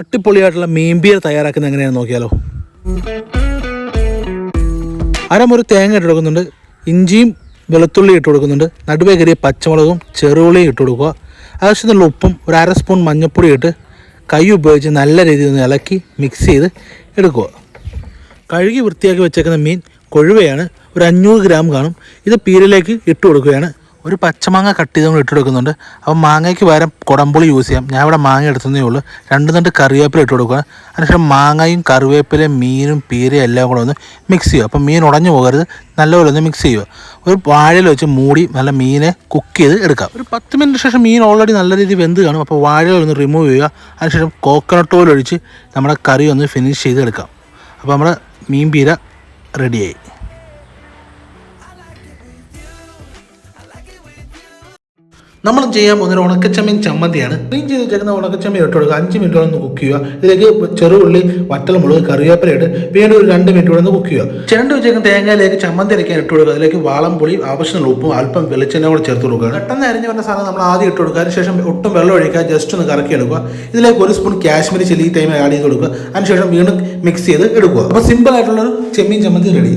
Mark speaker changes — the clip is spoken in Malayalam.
Speaker 1: അട്ടിപ്പൊളിയായിട്ടുള്ള മീൻപീര തയ്യാറാക്കുന്നത് എങ്ങനെയാണെന്ന് നോക്കിയാലോ. അരമുറി തേങ്ങ ഇട്ട് കൊടുക്കുന്നുണ്ട്. ഇഞ്ചിയും വെളുത്തുള്ളി ഇട്ട് കൊടുക്കുന്നുണ്ട്. നടുവേ കയറിയ പച്ചമുളകും ചെറുള്ളിയും ഇട്ട് കൊടുക്കുക. ആവശ്യത്തിനുള്ള ഉപ്പും ഒരു അര സ്പൂൺ മഞ്ഞൾപ്പൊടി ഇട്ട് കൈ ഉപയോഗിച്ച് നല്ല രീതിയിൽ ഒന്ന് ഇളക്കി മിക്സ് ചെയ്ത് എടുക്കുക. കഴുകി വൃത്തിയാക്കി വെച്ചേക്കുന്ന മീൻ കൊഴുവയാണ്. ഒരു അഞ്ഞൂറ് ഗ്രാം കാണും. ഇത് പീരിലേക്ക് ഇട്ട് കൊടുക്കുകയാണ്. ഒരു പച്ചമാങ്ങ കട്ട് ചെയ്ത് നമ്മൾ ഇട്ട് കൊടുക്കുന്നുണ്ട് അപ്പോൾ മാങ്ങയ്ക്ക് പകരം കുടംപുളി യൂസ് ചെയ്യാം. ഞാൻ ഇവിടെ മാങ്ങ എടുത്തതേ ഉള്ളൂ. രണ്ട് രണ്ട് കറിവേപ്പില ഇട്ട് കൊടുക്കുക അതിനുശേഷം മാങ്ങയും കറിവേപ്പിലയും മീനും പീരയും എല്ലാം കൂടെ ഒന്ന് മിക്സ് ചെയ്യുക. അപ്പോൾ മീൻ ഉടഞ്ഞു പോകരുത്. നല്ലപോലെ ഒന്ന് മിക്സ് ചെയ്യുക. ഒരു വാഴയിൽ വെച്ച് മൂടി നല്ല മീനെ കുക്ക് ചെയ്ത് എടുക്കാം. ഒരു പത്ത് മിനിറ്റ് ശേഷം മീൻ ഓൾറെഡി നല്ല രീതിയിൽ വെന്ത് കാണും. അപ്പോൾ വാഴയിൽ ഒന്ന് റിമൂവ് ചെയ്യുക. അതിനുശേഷം കോക്കനട്ട് ഓയിൽ ഒഴിച്ച് നമ്മുടെ കറി ഒന്ന് ഫിനിഷ് ചെയ്ത് എടുക്കാം അപ്പോൾ നമ്മുടെ മീൻ പീര റെഡിയായി നമ്മൾ ചെയ്യാൻ പോകുന്ന ഉണക്കച്ചമ്മീൻ ചമ്മന്തിയാണ്. ക്ലീൻ ചെയ്ത് വെച്ചേക്കുന്ന ഉണക്കച്ചമ്മീൻ ഇട്ട് കൊടുക്കുക. അഞ്ച് മിനിറ്റോളം ഒന്ന് കുക്ക് ചെയ്യുക. ഇതിലേക്ക് ചെറുള്ളി വറ്റൽമുളക് കറിവേപ്പില ഇട്ട് വീണ്ടും ഒരു രണ്ട് മിനിറ്റ് കൂടെ ഒന്ന് കുക്ക് ചെയ്യുക. ചിരണ്ട് വെച്ചേക്കുന്ന തേങ്ങയിലേക്ക് ചമ്മന്തി അരയ്ക്കാൻ ഇട്ട് കൊടുക്കുക. അതിലേക്ക് വാളം പുളി ആവശ്യമുള്ള ഉപ്പും അല്പം വെളിച്ചെണ്ണ കൂടെ ചേർത്ത് കൊടുക്കുക. പെട്ടെന്ന് അരിഞ്ഞ് വരുന്ന സാധനം നമ്മൾ ആദ്യം ഇട്ട് കൊടുക്കുക. അതിനുശേഷം ഒട്ടും വെള്ളം ഒഴിക്കുക ജസ്റ്റ് ഒന്ന് കറക്കി എടുക്കുക. ഇതിലേക്ക് ഒരു സ്പൂൺ കാശ്മീരി ചില്ലി ടൈമിൽ ആഡ് ചെയ്ത് കൊടുക്കുക. അതിനുശേഷം വീണ്ടും മിക്സ് ചെയ്ത് എടുക്കുക. അപ്പോൾ സിമ്പിൾ ആയിട്ടുള്ള ഒരു ചെമ്മീൻ ചമ്മന്തി റെഡി